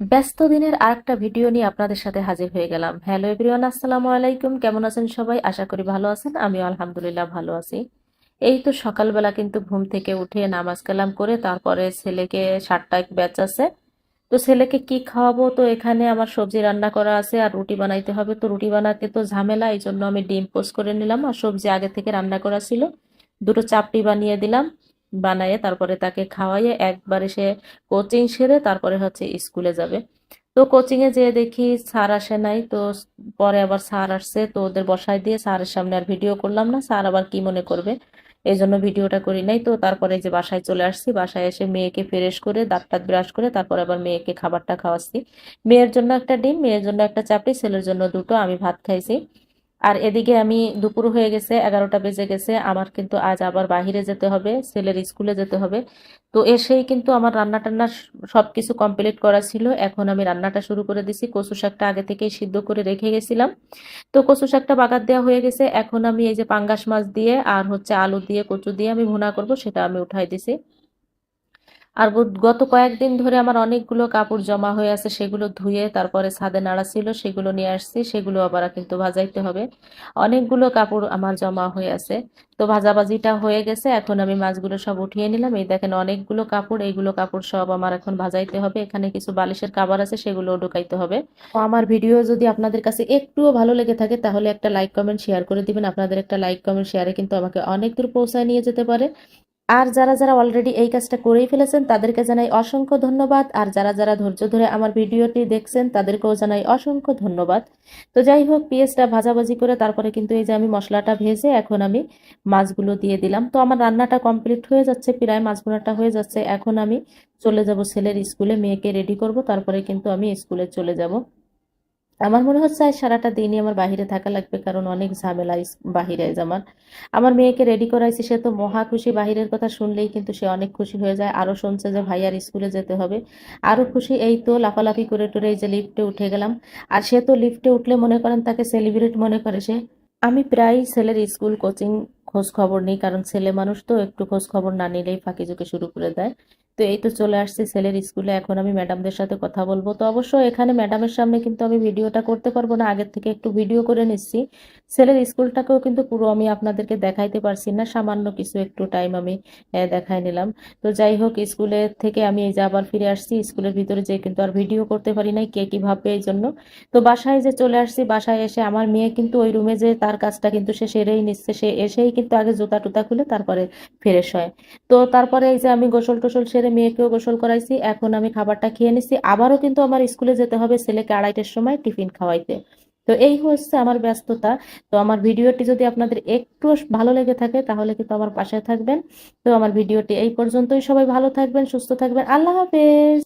ব্যস্ত দিনের আরেকটা ভিডিও নিয়ে আপনাদের সাথে হাজির হয়ে গেলাম। হ্যালো এভরিওয়ান, আসসালামু আলাইকুম। কেমন আছেন সবাই? আশা করি ভালো আছেন। আমিও আলহামদুলিল্লাহ ভালো আছি। এই তো সকালবেলা কিন্তু ঘুম থেকে উঠে নামাজ কালাম করে তারপরে ছেলেকে সাতটায় ব্যাচ আছে। তো ছেলেকে কি খাওয়াবো? তো এখানে আমার সবজি রান্না করা আছে আর রুটি বানাইতে হবে। তো রুটি বানাতে তো ঝামেলা এই জন্য আমি ডিম পোস্ট করে নিলাম। আর সবজি আগে থেকে রান্না করা ছিল। দুটো চাপটি বানিয়ে দিলাম। বানাইয়ে তারপরে তাকে খাওয়াইয়ে একবারে সে কোচিং সেরে তারপরে হচ্ছে স্কুলে যাবে। তো কোচিং এ যেয়ে দেখি স্যার আসে নাই, তো পরে আবার স্যার আসছে, তো ওদের বসায় দিয়ে স্যারের সামনে আর ভিডিও করলাম না, স্যার আবার কি মনে করবে? এই জন্য ভিডিওটা করি নাই। তো তারপরে যে বাসায় চলে আসছি, বাসায় এসে মেয়েকে ফ্রেশ করে, দাঁত টাত ব্রাশ করে তারপর আবার মেয়েকে খাবারটা খাওয়াচ্ছি। মেয়ের জন্য একটা ডিম, মেয়ের জন্য একটা চাপড়ি, ছেলের জন্য দুটো, আমি ভাত খাইছি। আর এদিকে আমি দুপুর হয়ে গেছে, এগারোটা বেজে গেছে। আমার কিন্তু আজ আবার বাহিরে যেতে হবে, ছেলের স্কুলে যেতে হবে। তো এসেই কিন্তু আমার রান্না টান্না সব কিছু কমপ্লিট করা ছিল। এখন আমি রান্নাটা শুরু করে দিছি। কচু শাকটা আগে থেকেই সিদ্ধ করে রেখে গেছিলাম। তো কচু শাকটা বাগার দেওয়া হয়ে গেছে। এখন আমি এই যে পাঙ্গাস মাছ দিয়ে আর হচ্ছে আলু দিয়ে কচু দিয়ে আমি ভুনা করব, সেটা আমি উঠাই দিছি। আর গত কয়েকদিন ধরে আমার অনেকগুলো কাপড় জমা হয়ে আছে, সেগুলো ধুয়ে তারপরে ছাদে নাড়া ছিল, সেগুলো নিয়ে আসছি, সেগুলো আবার কিন্তু ভাজাইতে হবে। অনেকগুলো কাপড় আমার জমা হয়ে আছে। তো ভাজাভাজিটা হয়ে গেছে, এখন আমি মাছগুলো সব উঠিয়ে নিলাম। এই দেখেন অনেকগুলো কাপড়, এইগুলো কাপড় সব আমার এখন ভাজাইতে হবে। এখানে কিছু বালিশের কাবার আছে সেগুলো ঢুকাইতে হবে। আমার ভিডিও যদি আপনাদের কাছে একটুও ভালো লেগে থাকে, তাহলে একটা লাইক, কমেন্ট, শেয়ার করে দিবেন। আপনাদের একটা লাইক, কমেন্ট, শেয়ারে কিন্তু আমাকে অনেক দূর পৌঁছায় নিয়ে যেতে পারে। আর যারা যারা অলরেডি এই কাজটা করেই ফেলেছেন, তাদেরকে জানাই অসংখ্য ধন্যবাদ। আর যারা যারা ধৈর্য ধরে আমার ভিডিওটি দেখছেন, তাদেরকেও জানাই অসংখ্য ধন্যবাদ। তো যাই হোক, পেঁয়াজটা ভাজাভাজি করে তারপরে কিন্তু এই যে আমি মশলাটা ভেজে এখন আমি মাছগুলো দিয়ে দিলাম। তো আমার রান্নাটা কমপ্লিট হয়ে যাচ্ছে, প্রায় মাছ ভুনাটা হয়ে যাচ্ছে। এখন আমি চলে যাব ছেলের স্কুলে, মেয়েকে রেডি করব। তারপরে কিন্তু আমি স্কুলে চলে যাব। আমার মনে হচ্ছে আজ সারাটা দিনই আমার বাহিরে থাকা লাগবে, কারণ অনেক ঝামেলা বাহিরে আজ আমার। আমার মেয়েকে রেডি করাইছি, সে তো মহা খুশি, বাহিরের কথা শুনলেই কিন্তু সে অনেক খুশি হয়ে যায়। আরও শুনছে যে ভাইয়ার স্কুলে যেতে হবে। আরও খুশি, এই তো লাফালাফি করে টরে এই যে লিফটে উঠে গেলাম। আর সে তো লিফটে উঠলে মনে করেন তাকে সেলিব্রেট মনে করে সে। আমি প্রায় ছেলের স্কুল কোচিং খোঁজ খবর নিই, কারণ ছেলে মানুষ তো একটু খোঁজ খবর না নিলেই ফাঁকি ঝুঁকি শুরু করে দেয়। তো এই তো চলে আসছি ছেলের স্কুলে। এখন আমি ম্যাডামদের সাথে কথা বলব। তো অবশ্য এখানে ম্যাডামের সামনে কিন্তু আমি ভিডিওটা করতে পারব না। আগের থেকে একটু ভিডিও করে নিচ্ছি। ছেলের স্কুলটাকেও কিন্তু পুরো আমি আপনাদেরকে দেখাইতে পারছি না। সামান্য কিছু একটু টাইম আমি দেখাই নিলাম। তো যাই হোক, স্কুলে থেকে আমি এই যে আবার ফিরে আসছি। স্কুলের ভিতরে যে কিন্তু আর ভিডিও করতে পারি নাই, কে কি ভাববে এই জন্য। তো বাসায় যে চলে আসছি, বাসায় এসে আমার মেয়ে কিন্তু ওই রুমে যে তার কাজটা কিন্তু সে সেরেই নিচ্ছে। সে এসেই কিন্তু আগে জুতা টুতা খুলে তারপরে ফ্রেশ হয়। তো তারপরে এই যে আমি গোসল টোসল সেরে মেয়েকেও গোসল করাইছি, এখন আমি খাবারটা খেয়ে নিছি। আবারও কিন্তু আমার স্কুলে যেতে হবে ছেলেকে আড়াইটার সময় টিফিন খাওয়াইতে। তো এই হচ্ছে আমার ব্যস্ততা। তো আমার ভিডিওটি যদি আপনাদের একটু ভালো লেগে থাকে, তাহলে কিন্তু আমার পাশে থাকবেন। তো আমার ভিডিওটি এই পর্যন্তই। সবাই ভালো থাকবেন, সুস্থ থাকবেন। আল্লাহ হাফেজ!